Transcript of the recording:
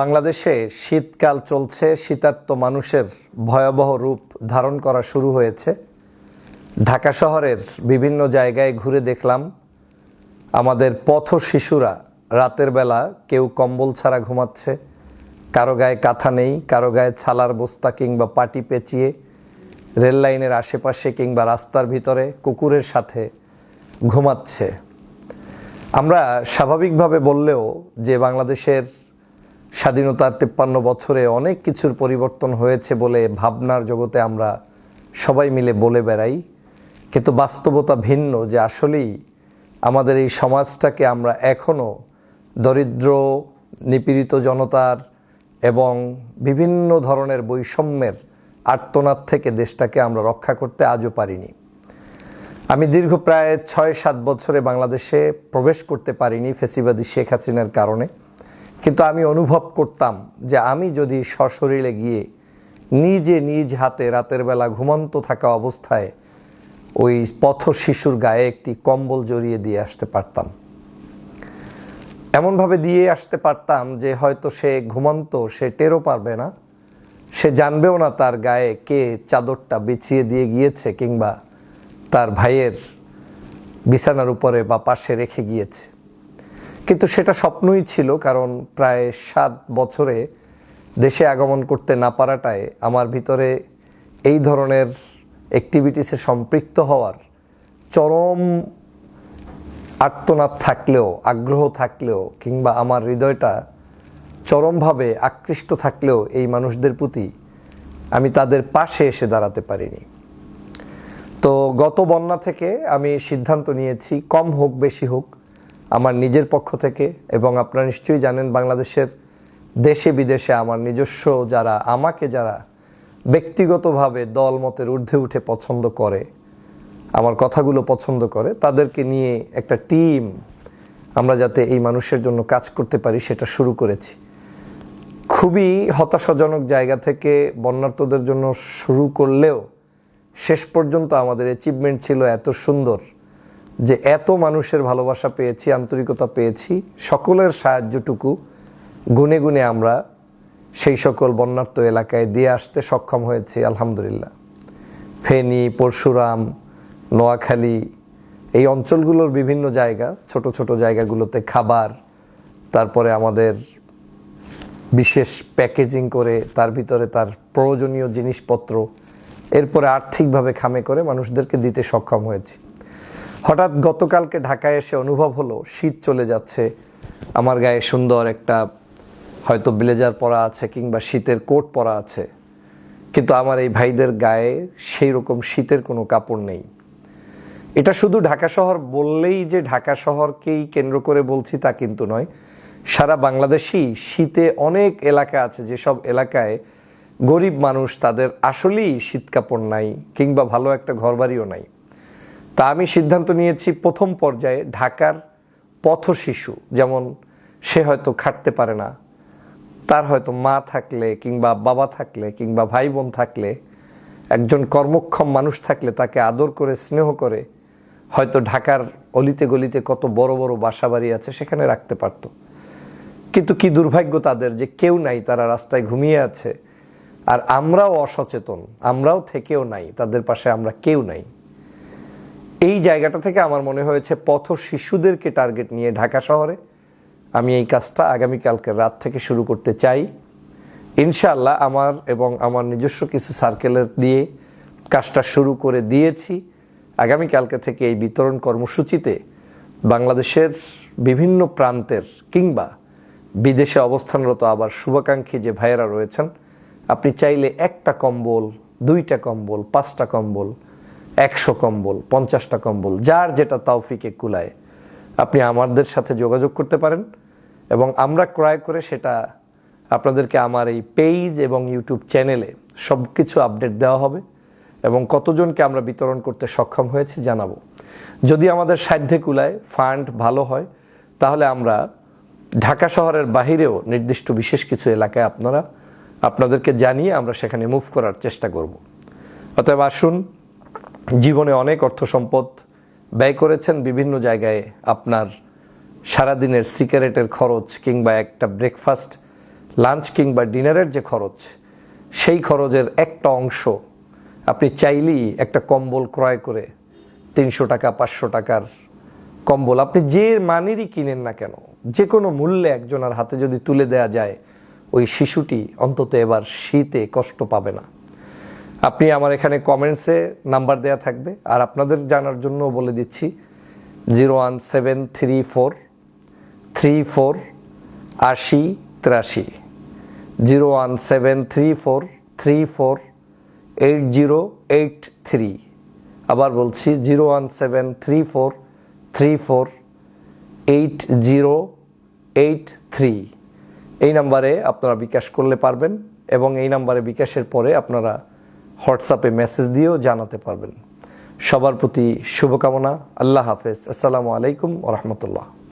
বাংলাদেশে শীতকাল চলছে শীতার্ত মানুষের ভয়াবহ রূপ ধারণ করা শুরু হয়েছে। ঢাকা শহরের বিভিন্ন জায়গায় ঘুরে দেখলাম, আমাদের পথ শিশুরা রাতের বেলা কেউ কম্বল ছাড়া ঘুমাচ্ছে, কারও গায়ে কাঁথা নেই, কারও গায়ে ছালার বস্তা কিংবা পাটি পেঁচিয়ে রেল লাইনের আশেপাশে কিংবা রাস্তার ভিতরে কুকুরের সাথে ঘুমাচ্ছে। আমরা স্বাভাবিকভাবে বললেও যে বাংলাদেশের স্বাধীনতার তিপ্পান্ন বছরে অনেক কিছুর পরিবর্তন হয়েছে বলে ভাবনার জগতে আমরা সবাই মিলে বলে বেড়াই। কিন্তু বাস্তবতা ভিন্ন যে আসলেই আমাদের এই সমাজটাকে আমরা এখনও দরিদ্র, নিপীড়িত জনতার এবং বিভিন্ন ধরনের বৈষম্যের আর্তনাদ থেকে দেশটাকে আমরা রক্ষা করতে আজও পারিনি। আমি দীর্ঘ প্রায় ছয় সাত বছরে বাংলাদেশে প্রবেশ করতে পারিনি ফেসিবাদী শেখ হাসিনার কারণে। কিন্তু আমি অনুভব করতাম যে আমি যদি সশরীরে গিয়ে নিজে নিজ হাতে রাতের বেলা ঘুমন্ত থাকা অবস্থায় ওই পথ শিশুর গায়ে একটি কম্বল জড়িয়ে দিয়ে আসতে পারতাম। এমনভাবে দিয়ে আসতে পারতাম যে হয়তো সে ঘুমন্ত, সে টেরও পারবে না। সে জানবেও না তার গায়ে কে চাদরটা বিছিয়ে দিয়ে গিয়েছে কিংবা তার ভাইয়ের বিছানার উপরে বা পাশে রেখে গিয়েছে। কিন্তু সেটা স্বপ্নই ছিল, কারণ প্রায় সাত বছরে দেশে আগমন করতে না পারাটায় আমার ভিতরে এই ধরনের অ্যাক্টিভিটিসে সম্পৃক্ত হওয়ার চরম আর্তনাদ থাকলেও, আগ্রহ থাকলেও, কিংবা আমার হৃদয়টা চরমভাবে আকৃষ্ট থাকলেও এই মানুষদের প্রতি আমি তাদের পাশে এসে দাঁড়াতে পারিনি। তো গত বন্যা থেকে আমি সিদ্ধান্ত নিয়েছি, কম হোক, বেশি হোক আমার নিজের পক্ষ থেকে এবং আপনারা নিশ্চয়ই জানেন বাংলাদেশের দেশে বিদেশে আমার নিজস্ব যারা, আমাকে যারা ব্যক্তিগতভাবে দল মতের ঊর্ধ্বে উঠে পছন্দ করে, আমার কথাগুলো পছন্দ করে, তাদেরকে নিয়ে একটা টিম আমরা যাতে এই মানুষের জন্য কাজ করতে পারি সেটা শুরু করেছি। খুবই হতাশাজনক জায়গা থেকে বন্যার্থদের জন্য শুরু করলেও শেষ পর্যন্ত আমাদের অ্যাচিভমেন্ট ছিল এত সুন্দর। যে এত মানুষের ভালোবাসা পেয়েছি, আন্তরিকতা পেয়েছি, সকলের সাহায্যটুকু গুনে গুনে আমরা সেই সকল বন্যার্ত এলাকায় দিয়ে আসতে সক্ষম হয়েছি, আলহামদুলিল্লাহ। ফেনী, পরশুরাম, নোয়াখালী, এই অঞ্চলগুলোর বিভিন্ন জায়গা, ছোট ছোট জায়গাগুলোতে খাবার, তারপরে আমাদের বিশেষ প্যাকেজিং করে তার ভিতরে তার প্রয়োজনীয় জিনিসপত্র, এরপরে আর্থিকভাবে খামে করে মানুষদেরকে দিতে সক্ষম হয়েছি। হঠাৎ গতকালকে ঢাকায় এসে অনুভব হলো, শীত চলে যাচ্ছে। আমার গায়ে সুন্দর একটা, হয়তো ব্লেজার পরা আছে কিংবা শীতের কোট পরা আছে। কিন্তু আমার এই ভাইদের গায়ে সেই রকম শীতের কোনো কাপড় নেই। এটা শুধু ঢাকা শহর বললেই যে ঢাকা শহরকেই কেন্দ্র করে বলছি তা কিন্তু নয়। সারা বাংলাদেশেই শীতে অনেক এলাকা আছে, যেসব এলাকায় গরিব মানুষ তাদের আসলেই শীত কাপড় নাই কিংবা ভালো একটা ঘরবাড়িও নাই। তা আমি সিদ্ধান্ত নিয়েছি প্রথম পর্যায়ে ঢাকার পথ শিশু, যেমন সে হয়তো খাটতে পারে না, তার হয়তো মা থাকলে কিংবা বাবা থাকলে কিংবা ভাই বোন থাকলে, একজন কর্মক্ষম মানুষ থাকলে তাকে আদর করে, স্নেহ করে, হয়তো ঢাকার অলিতে গলিতে কত বড় বড় বাসা বাড়ি আছে সেখানে রাখতে পারতো। কিন্তু কি দুর্ভাগ্য তাদের যে কেউ নাই, তারা রাস্তায় ঘুমিয়ে আছে। আর আমরাও অসচেতন, আমরাও থেকেও নাই, তাদের পাশে আমরা কেউ নাই। এই জায়গাটা থেকে আমার মনে হয়েছে পথ শিশুদেরকে টার্গেট নিয়ে ঢাকা শহরে। আমি এই কাজটা আগামীকালকে রাত থেকে শুরু করতে চাই। ইনশাআল্লাহ আমার এবং আমার নিজস্ব কিছু সার্কেলের দিয়ে কাজটা শুরু করে দিয়েছি। আগামীকালকে থেকে এই বিতরণ কর্মসূচিতে বাংলাদেশের বিভিন্ন প্রান্তের কিংবা বিদেশে অবস্থানরত আবার শুভাকাঙ্ক্ষী যে ভাইয়েরা রয়েছেন, আপনি চাইলে একটা কম্বল, দুইটা কম্বল, পাঁচটা কম্বল একশো কম্বল, পঞ্চাশটা কম্বল, যার যেটা তাওফিকে কুলায়, আপনি আমাদের সাথে যোগাযোগ করতে পারেন এবং আমরা ক্রয় করে সেটা আপনাদেরকে আমার এই পেজ এবং ইউটিউব চ্যানেলে সব কিছু আপডেট দেওয়া হবে এবং কতজনকে আমরা বিতরণ করতে সক্ষম হয়েছে জানাব। যদি আমাদের সাধ্যে কুলায়, ফান্ড ভালো হয়, তাহলে আমরা ঢাকা শহরের বাহিরেও নির্দিষ্ট বিশেষ কিছু এলাকায় আপনারা, আপনাদেরকে জানিয়ে আমরা সেখানে মুভ করার চেষ্টা করব। অতএব আসুন জীবনে অনেক অর্থ সম্পদ ব্যয় করেছেন, বিভিন্ন জায়গায় আপনার সারাদিনের সিগারেটের খরচ কিংবা একটা ব্রেকফাস্ট লাঞ্চ কিংবা ডিনারের যে খরচ, সেই খরচের একটা অংশ আপনি চাইলেই একটা কম্বল ক্রয় করে তিনশো টাকা, পাঁচশো টাকার কম্বল আপনি যে মানেরই কিনেন না কেন, যে কোনো মূল্যে একজনের হাতে যদি তুলে দেয়া যায়, ওই শিশুটি অন্তত এবার শীতে কষ্ট পাবে না। আপনি আমার এখানে কমেন্টসে নাম্বার দেয়া থাকবে, আর আপনাদের জানার জন্য বলে দিচ্ছি zero one seven three four three four আশি, তিরাশি। Zero one seven three four three four eight zero eight three আবার বলছি zero one seven three four three four eight zero eight three এই নাম্বারে আপনারা বিকাশ করলে পারবেন, এবং এই নাম্বারে বিকাশের পরে আপনারা হোয়াটসঅ্যাপে মেসেজ দিয়েও জানাতে পারবেন। সবার প্রতি শুভকামনা। আল্লাহ হাফেজ। আসসালামু আলাইকুম রহমতুল্লাহ।